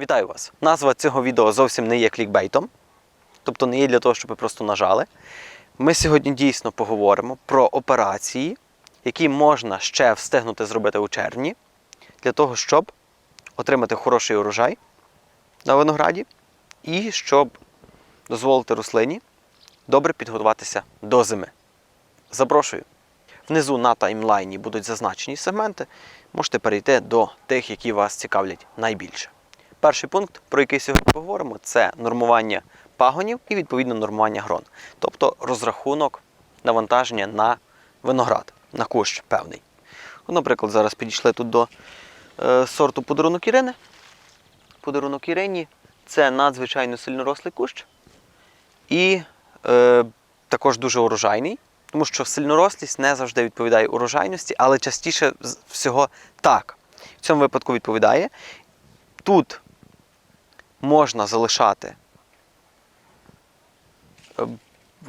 Вітаю вас! Назва цього відео зовсім не є клікбейтом, тобто не є для того, щоб ви просто нажали. Ми сьогодні дійсно поговоримо про операції, які можна ще встигнути зробити у червні, для того, щоб отримати хороший урожай на винограді і щоб дозволити рослині добре підготуватися до зими. Запрошую. Внизу на таймлайні будуть зазначені сегменти. Можете перейти до тих, які вас цікавлять найбільше. Перший пункт, про який сьогодні поговоримо, це нормування пагонів і відповідно нормування грон. Тобто розрахунок навантаження на виноград, на кущ певний. Наприклад, зараз підійшли тут до е, сорту подарунок Ірини. Подарунок Ірині це надзвичайно сильнорослий кущ і е, також дуже урожайний, тому що сильнорослість не завжди відповідає урожайності, але частіше всього так. В цьому випадку відповідає. Тут можна залишати е,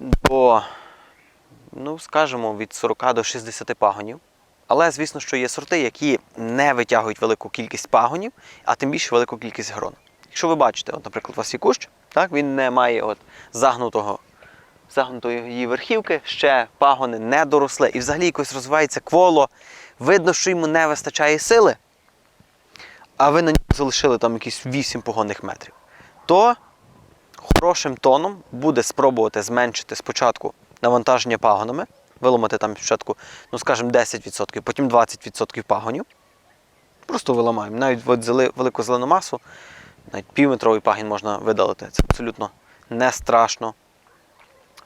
до, ну, скажімо, від 40 до 60 пагонів. Але, звісно, що є сорти, які не витягують велику кількість пагонів, а тим більше велику кількість грон. Якщо ви бачите, от, наприклад, у вас є кущ, так, він не має от, загнутого, загнутої її верхівки, ще пагони не доросли, і взагалі якось розвивається кволо, видно, що йому не вистачає сили, а ви на ньому залишили там якісь 8 погонних метрів, то хорошим тоном буде спробувати зменшити спочатку навантаження пагонами, виламати там спочатку, ну скажімо, 10%, потім 20% пагонів. Просто виламаємо. Навіть взяли велику зелену масу, навіть півметровий пагін можна видалити. Це абсолютно не страшно.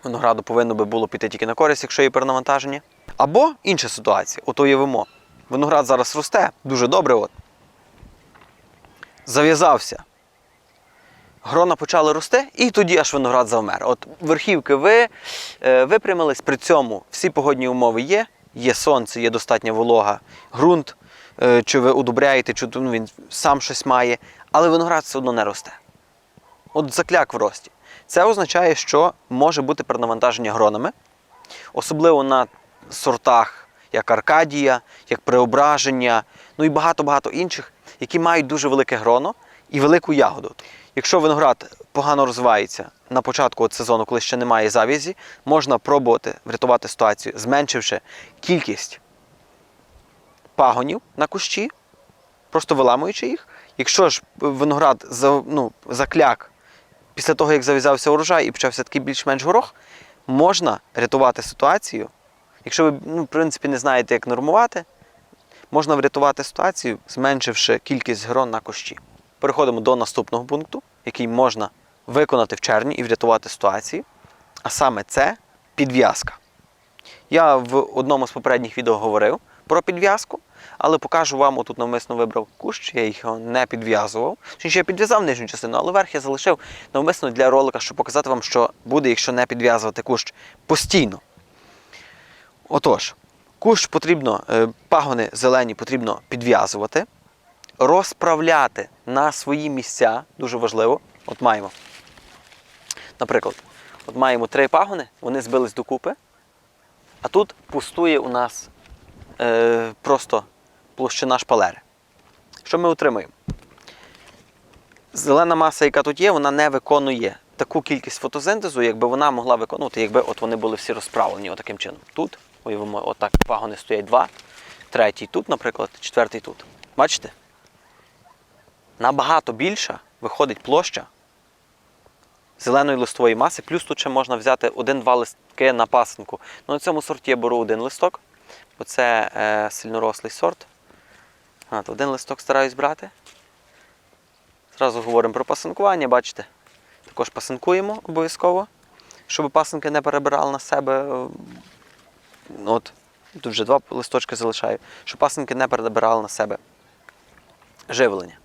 Винограду повинно би було піти тільки на користь, якщо є перенавантаження. Або інша ситуація, от уявимо, виноград зараз росте дуже добре. От. Зав'язався. Грона почали рости, і тоді аж виноград завмер. От верхівки ви е, випрямились, при цьому всі погодні умови є. Є сонце, є достатня волога, ґрунт, е, чи ви удобряєте, чи ну, він сам щось має, але виноград все одно не росте. От закляк в рості. Це означає, що може бути перенавантаження гронами, особливо на сортах, як Аркадія, як Преображення, ну і багато-багато інших, які мають дуже велике гроно і велику ягоду. Якщо виноград погано розвивається на початку от сезону, коли ще немає завязі, можна пробувати врятувати ситуацію, зменшивши кількість пагонів на кущі, просто виламуючи їх. Якщо ж виноград ну, закляк після того, як зав'язався урожай і почався такий більш-менш горох, можна рятувати ситуацію. Якщо ви, ну, в принципі, не знаєте, як нормувати, можна врятувати ситуацію, зменшивши кількість грон на кущі. Переходимо до наступного пункту, який можна виконати в червні і врятувати ситуацію. А саме це підв'язка. Я в одному з попередніх відео говорив про підв'язку, але покажу вам, отут навмисно вибрав кущ, я їх не підв'язував. Чи я підв'язав нижню частину, але верх я залишив навмисно для ролика, щоб показати вам, що буде, якщо не підв'язувати кущ постійно. Отож, кущ потрібно, е, пагони зелені потрібно підв'язувати, розправляти на свої місця, дуже важливо. От маємо. Наприклад, от маємо три пагони, вони збились докупи, а тут пустує у нас е, просто площина шпалери. Що ми отримуємо? Зелена маса, яка тут є, вона не виконує таку кількість фотосинтезу, якби вона могла виконувати, якби от вони були всі розправлені отаким чином. Тут, уявимо, отак пагони стоять два, третій тут, наприклад, четвертий тут. Бачите? Набагато більша виходить площа зеленої листової маси, плюс тут ще можна взяти один-два листки на пасинку. Ну, на цьому сорті я беру один листок, бо це е, сильнорослий сорт. То один листок стараюсь брати. Зразу говоримо про пасинкування, бачите. Також пасинкуємо обов'язково, щоб пасинки не перебирали на себе. Е, От, тут вже два листочки залишаю, щоб пасинки не перебирали на себе живлення.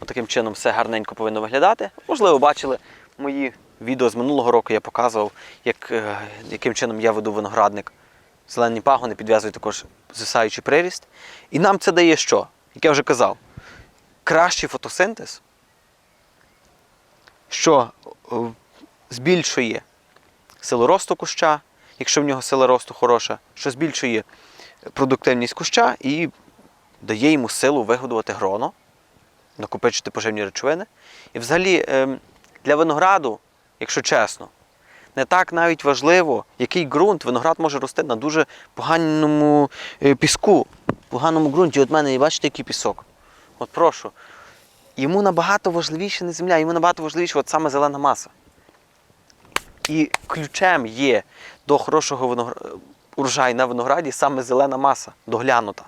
Отаким чином все гарненько повинно виглядати. Можливо, бачили мої відео з минулого року, я показував, як, е, яким чином я веду виноградник. Зелені пагони підв'язую також звисаючий приріст. І нам це дає що? Як я вже казав, кращий фотосинтез, що е, збільшує силу росту куща, якщо в нього сила росту хороша, що збільшує продуктивність куща і дає йому силу вигодувати гроно накопичити поживні речовини. І взагалі ем, для винограду, якщо чесно, не так навіть важливо, який ґрунт. Виноград може рости на дуже поганому е, піску, поганому ґрунті. От мене, бачите, який пісок. От прошу. Йому набагато важливіше не земля, йому набагато важливіше от саме зелена маса. І ключем є до хорошого виногра... урожаю на винограді саме зелена маса, доглянута.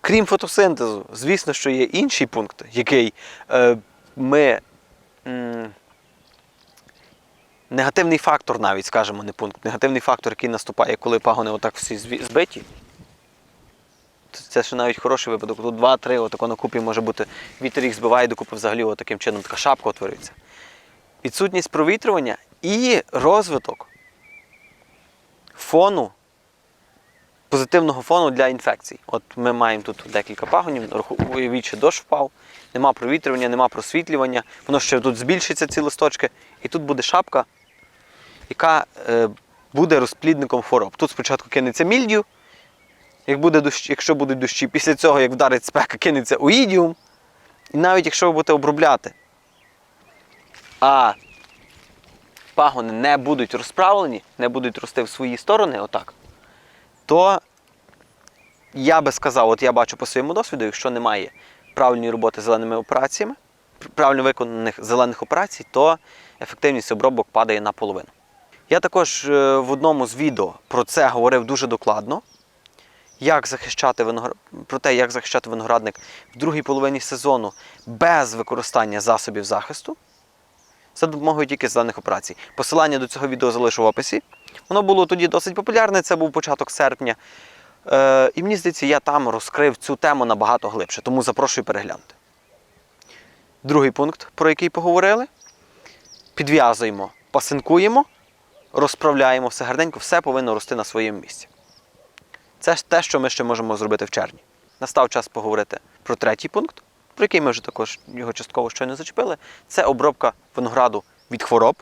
Крім фотосинтезу, звісно, що є інший пункт, який е, ми. М, негативний фактор навіть, скажімо, не пункт. Негативний фактор, який наступає, коли пагони отак всі збиті. Це ще навіть хороший випадок. Тут два-три, отако на купі може бути, вітер їх збиває докупи взагалі от таким чином така шапка утворюється. Відсутність провітрювання і розвиток фону, позитивного фону для інфекцій. От ми маємо тут декілька пагонів, що дощ впав, нема провітрювання, нема просвітлювання, воно ще тут збільшиться ці листочки, і тут буде шапка, яка е, буде розплідником хвороб. Тут спочатку кинеться мільдію, як буде дощ, якщо будуть дощі, після цього, як вдарить спека, кинеться оїдіум. І навіть якщо ви будете обробляти, а пагони не будуть розправлені, не будуть рости в свої сторони, отак, то я би сказав, от я бачу по своєму досвіду, якщо немає правильної роботи з зеленими операціями, правильно виконаних зелених операцій, то ефективність обробок падає наполовину. Я також е, в одному з відео про це говорив дуже докладно. Як захищати виноград... про те, як захищати виноградник в другій половині сезону без використання засобів захисту за допомогою тільки зелених операцій. Посилання до цього відео залишу в описі. Воно було тоді досить популярне, це був початок серпня. Е, і мені здається, я там розкрив цю тему набагато глибше, тому запрошую переглянути. Другий пункт, про який поговорили: підв'язуємо, пасинкуємо, розправляємо все гарненько, все повинно рости на своєму місці. Це ж те, що ми ще можемо зробити в червні. Настав час поговорити про третій пункт, про який ми вже також його частково щойно зачепили. Це обробка винограду від хвороб.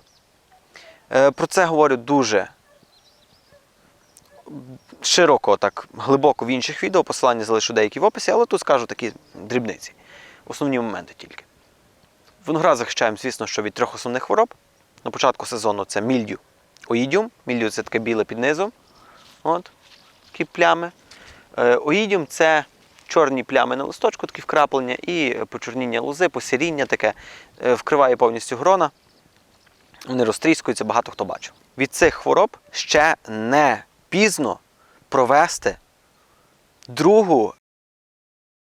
Е, Про це говорю дуже широко, так глибоко в інших відео. Посилання залишу деякі в описі, але тут скажу такі дрібниці. Основні моменти тільки. Виноград захищаємо, звісно, що від трьох основних хвороб. На початку сезону це мільдю, оїдіум. Мільдю це таке біле під низом. От, такі плями. Е, Оїдіум це чорні плями на листочку, такі вкраплення, і почорніння лози, посіріння таке е, вкриває повністю грона. Вони розтріскуються, багато хто бачив. Від цих хвороб ще не пізно провести другу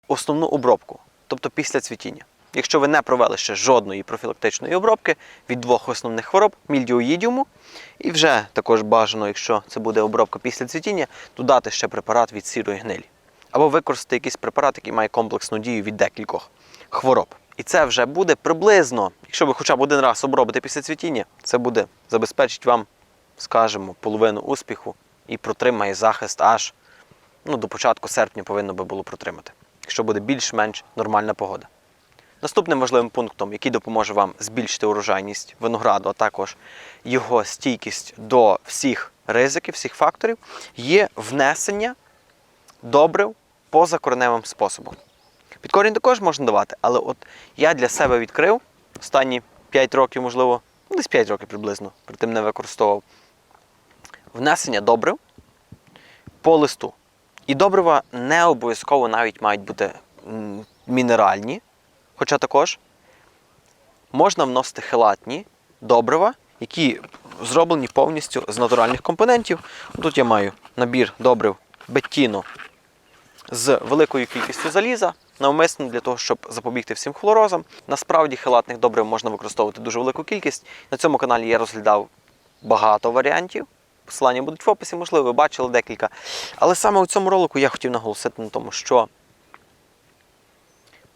основну обробку, тобто після цвітіння. Якщо ви не провели ще жодної профілактичної обробки від двох основних хвороб мільдіоїдіуму, і вже також бажано, якщо це буде обробка після цвітіння, додати ще препарат від сірої гнилі. Або використати якийсь препарат, який має комплексну дію від декількох хвороб. І це вже буде приблизно, якщо ви хоча б один раз обробите після цвітіння, це буде забезпечить вам, скажімо, половину успіху і протримає захист аж ну, до початку серпня повинно би було протримати, якщо буде більш-менш нормальна погода. Наступним важливим пунктом, який допоможе вам збільшити урожайність винограду, а також його стійкість до всіх ризиків, всіх факторів, є внесення добрив позакореневим способом. Під корінь також можна давати, але от я для себе відкрив останні 5 років, можливо, ну, десь 5 років приблизно, при тим не використовував внесення добрив по листу. І добрива не обов'язково навіть мають бути мінеральні, хоча також можна вносити хелатні добрива, які зроблені повністю з натуральних компонентів. Тут я маю набір добрив Беттіно з великою кількістю заліза, навмисно для того, щоб запобігти всім хлорозам. Насправді хелатних добрив можна використовувати дуже велику кількість. На цьому каналі я розглядав багато варіантів. Посилання будуть в описі, можливо, ви бачили декілька. Але саме у цьому ролику я хотів наголосити на тому, що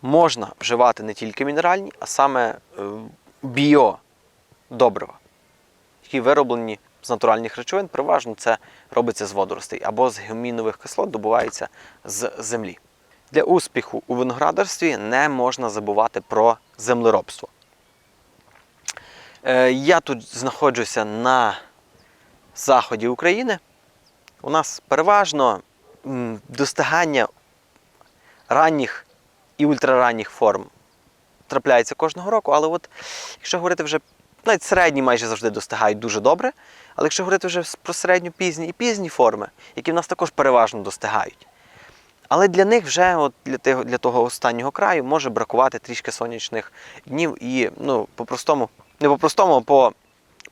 можна вживати не тільки мінеральні, а саме е, біодобрива, які вироблені з натуральних речовин, переважно це робиться з водоростей або з гемінових кислот добувається з землі. Для успіху у виноградарстві не можна забувати про землеробство. Е, Я тут знаходжуся на заході України. У нас переважно достигання ранніх і ультраранніх форм трапляється кожного року, але от якщо говорити вже навіть середні майже завжди достигають дуже добре. Але якщо говорити вже про середню пізні і пізні форми, які в нас також переважно достигають. Але для них вже от для, того, для того останнього краю може бракувати трішки сонячних днів і ну, по-простому, не по-простому, а по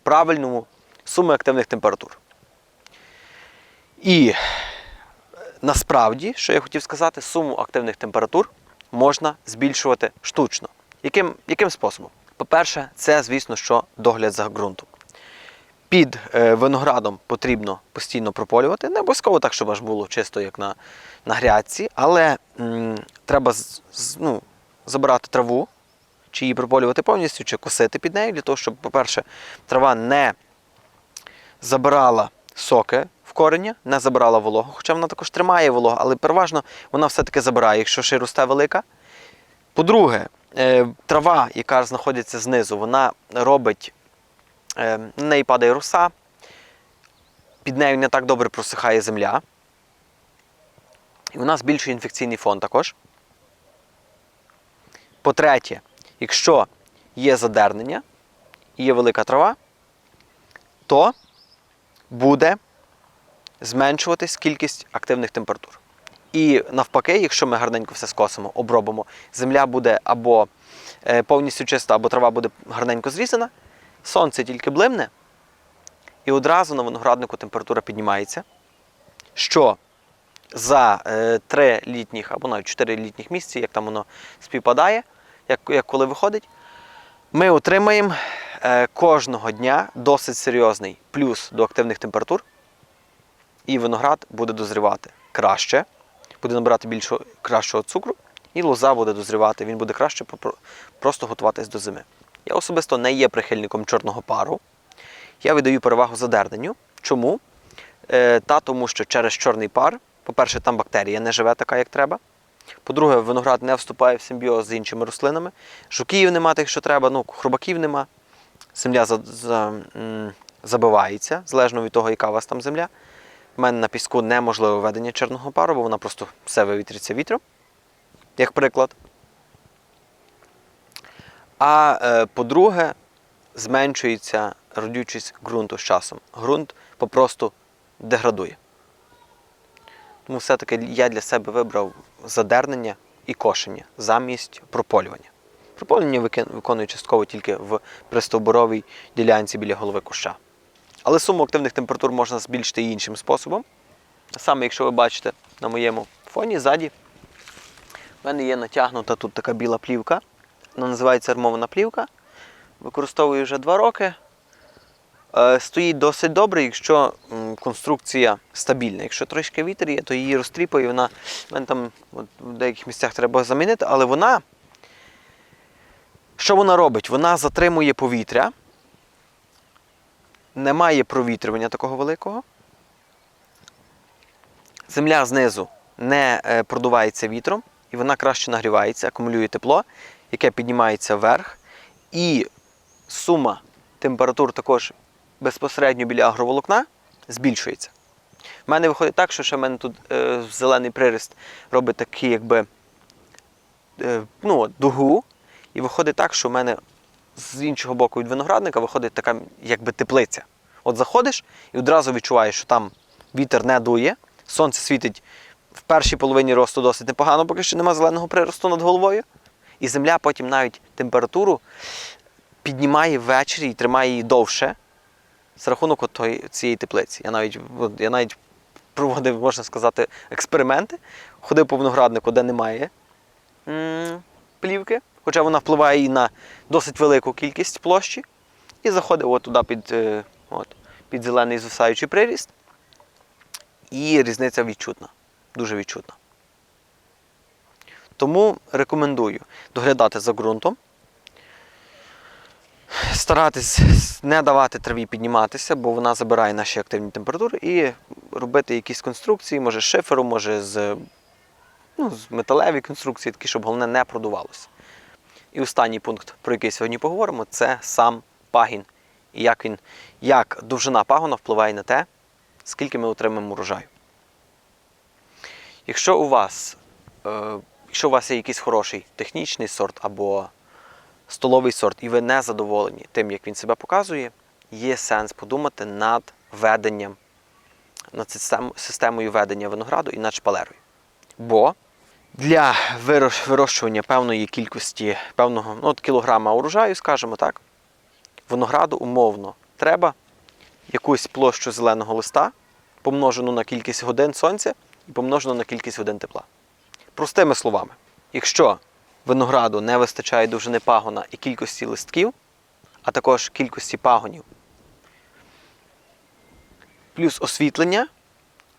правильному суми активних температур. І насправді, що я хотів сказати, суму активних температур можна збільшувати штучно. Яким, яким способом? По-перше, це, звісно, що догляд за ґрунтом. Під е, виноградом потрібно постійно прополювати. Не обов'язково так, щоб аж було чисто, як на, на грядці, але м, треба з, з- ну, забирати траву, чи її прополювати повністю, чи косити під нею, для того, щоб, по-перше, трава не забирала соки в корення, не забирала вологу, хоча вона також тримає вологу, але переважно вона все-таки забирає, якщо ще росте велика. По-друге, е, трава, яка знаходиться знизу, вона робить, на неї падає роса, під нею не так добре просихає земля. І вона збільшує інфекційний фон також. По-третє, якщо є задернення і є велика трава, то буде зменшуватись кількість активних температур. І навпаки, якщо ми гарненько все скосимо, обробимо, земля буде або е, повністю чиста, або трава буде гарненько зрізана, сонце тільки блимне, і одразу на винограднику температура піднімається, що за е, три літніх або навіть чотири літніх місяці, як там воно співпадає, як, як коли виходить, ми отримаємо е, кожного дня досить серйозний плюс до активних температур, і виноград буде дозрівати краще, буде набирати більшого кращого цукру, і лоза буде дозрівати, він буде краще просто готуватись до зими. Я особисто не є прихильником чорного пару. Я віддаю перевагу задерненню. Чому? Е, та тому, що через чорний пар, по-перше, там бактерія не живе така, як треба. По-друге, виноград не вступає в симбіоз з іншими рослинами. Жуків нема тих, що треба, ну, хробаків нема. Земля за, за, забивається, залежно від того, яка у вас там земля. У мене на піску неможливе ведення чорного пару, бо вона просто все вивітриться вітром, як приклад. А е, по-друге, зменшується родючість ґрунту з часом. Ґрунт попросту деградує. Тому все-таки я для себе вибрав задернення і кошення замість прополювання. Прополювання виконую частково тільки в пристовбуровій ділянці біля голови куща. Але суму активних температур можна збільшити і іншим способом. Саме, якщо ви бачите на моєму фоні ззаді, в мене є натягнута тут така біла плівка. Вона називається армована плівка. Використовую вже два роки. Е, Стоїть досить добре, якщо конструкція стабільна. Якщо трошки вітер є, то її розтріпає. Вона мене там от, в деяких місцях треба замінити, але вона. Що вона робить? Вона затримує повітря, немає провітрювання такого великого. Земля знизу не е, продувається вітром, і вона краще нагрівається, акумулює тепло, яке піднімається вверх. І сума температур також безпосередньо біля агроволокна збільшується. В мене виходить так, що ще в мене тут е, зелений пририст робить такий, якби е, ну, дугу. І виходить так, що в мене з іншого боку від виноградника виходить така якби теплиця. От заходиш і одразу відчуваєш, що там вітер не дує, сонце світить в першій половині росту досить непогано, поки що немає зеленого приросту над головою. І земля потім навіть температуру піднімає ввечері і тримає її довше з рахунок тої, цієї теплиці. Я навіть, я навіть проводив, можна сказати, експерименти, ходив по винограднику, де немає м, плівки, хоча вона впливає і на досить велику кількість площі, і заходив туди під, е, от, під зелений звисаючий приріст. І різниця відчутна, дуже відчутна. Тому рекомендую доглядати за ґрунтом, старатись не давати траві підніматися, бо вона забирає наші активні температури, і робити якісь конструкції, може з шиферу, може з, ну, з металеві конструкції, такі, щоб головне не продувалося. І останній пункт, про який сьогодні поговоримо, це сам пагін. І як він, як довжина пагона впливає на те, скільки ми отримаємо урожаю. Якщо у вас е, якщо у вас є якийсь хороший технічний сорт або столовий сорт, і ви не задоволені тим, як він себе показує, є сенс подумати над веденням, над системою ведення винограду і над шпалерою. Бо для вирощування певної кількості, певного ну, от кілограма урожаю, скажімо так, винограду умовно треба якусь площу зеленого листа, помножену на кількість годин сонця і помножену на кількість годин тепла. Простими словами, якщо винограду не вистачає довжини пагона і кількості листків, а також кількості пагонів, плюс освітлення,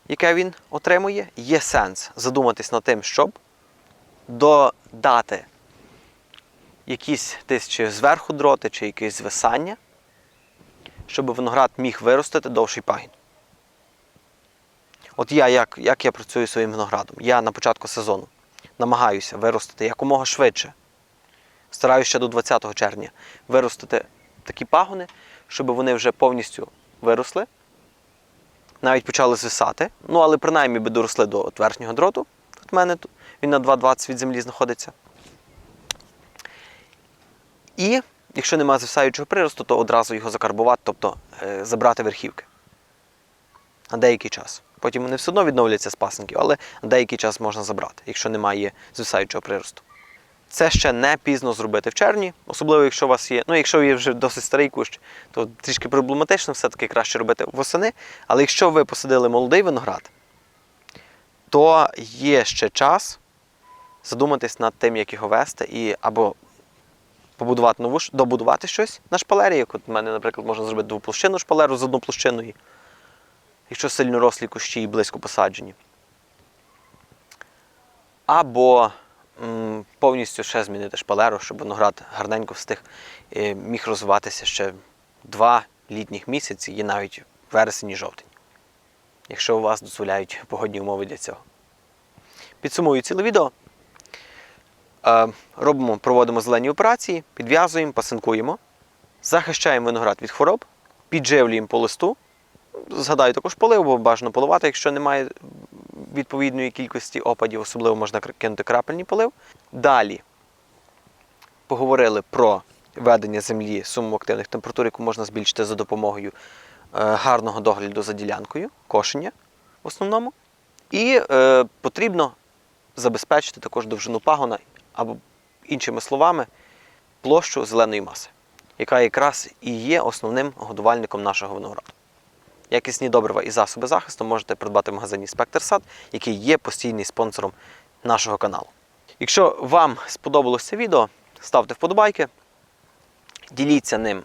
яке він отримує, є сенс задуматись над тим, щоб додати якісь чи зверху дроти, чи якесь звисання, щоб виноград міг виростити довший пагін. От я, як, як я працюю своїм виноградом, я на початку сезону намагаюся виростити якомога швидше. Стараюся ще до 20 червня виростити такі пагони, щоб вони вже повністю виросли, навіть почали звисати. Ну, але принаймні би доросли до от верхнього дроту. В мене тут, він на 2,20 від землі знаходиться. І якщо немає звисаючого приросту, то одразу його закарбувати, тобто е, забрати верхівки на деякий час. Потім вони все одно відновляться з пасенків, але деякий час можна забрати, якщо немає звисаючого приросту. Це ще не пізно зробити в червні, особливо якщо у вас є, ну якщо є вже досить старий кущ, то трішки проблематично, все-таки краще робити восени. Але якщо ви посадили молодий виноград, то є ще час задуматись над тим, як його вести, і або побудувати нову добудувати щось на шпалері. Як от в мене, наприклад, можна зробити двоплощинну шпалеру з одноплощиною, якщо сильно рослі кущі і близько посаджені. Або м, повністю ще змінити шпалеру, щоб виноград гарненько встиг е, міг розвиватися ще два літніх місяці і навіть вересень і жовтень, якщо у вас дозволяють погодні умови для цього. Підсумую ціле відео. Е, робимо, проводимо зелені операції, підв'язуємо, пасинкуємо, захищаємо виноград від хвороб, підживлюємо по листу. Згадаю також полив, бо бажано поливати, якщо немає відповідної кількості опадів, особливо можна кинути крапельний полив. Далі поговорили про ведення землі суму активних температур, яку можна збільшити за допомогою е, гарного догляду за ділянкою, кошення в основному. І е, потрібно забезпечити також довжину пагона, або, іншими словами, площу зеленої маси, яка якраз і є основним годувальником нашого винограду. Якісні добрива і засоби захисту можете придбати в магазині Спектр який є постійним спонсором нашого каналу. Якщо вам сподобалось це відео, ставте вподобайки, діліться ним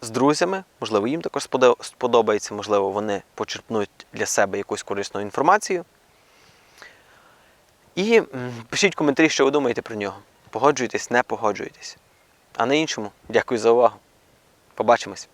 з друзями, можливо, їм також сподобається, можливо, вони почерпнуть для себе якусь корисну інформацію. І пишіть коментарі, що ви думаєте про нього. Погоджуєтесь, не погоджуєтесь. А на іншому, дякую за увагу. Побачимось.